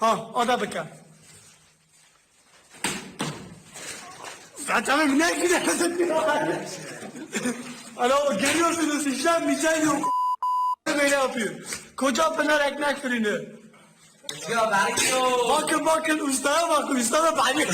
Ha o da bıkar. Zaten ne gidiyorsun? Hani o geliyorsunuz işlem bir yok. Böyle yapıyor. Koca pınar ekmek fırını. Bakın bakın ustaya bakın usta da beni.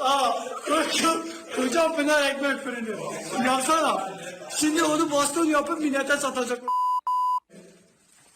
Aa, koca, koca pınar ekmek fırını. Yapsana. Şimdi onu baston yapıp millete satacak.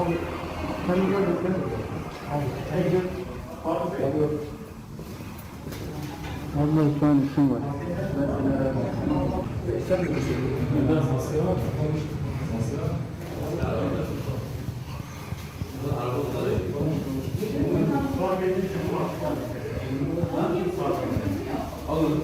Abi sen gördün değil mi? Abi sen gördün. Alıyorum. Allah Osman isim var. Sen de görüşürüz. Ben masaya var. Masaya var. Alın. Alın.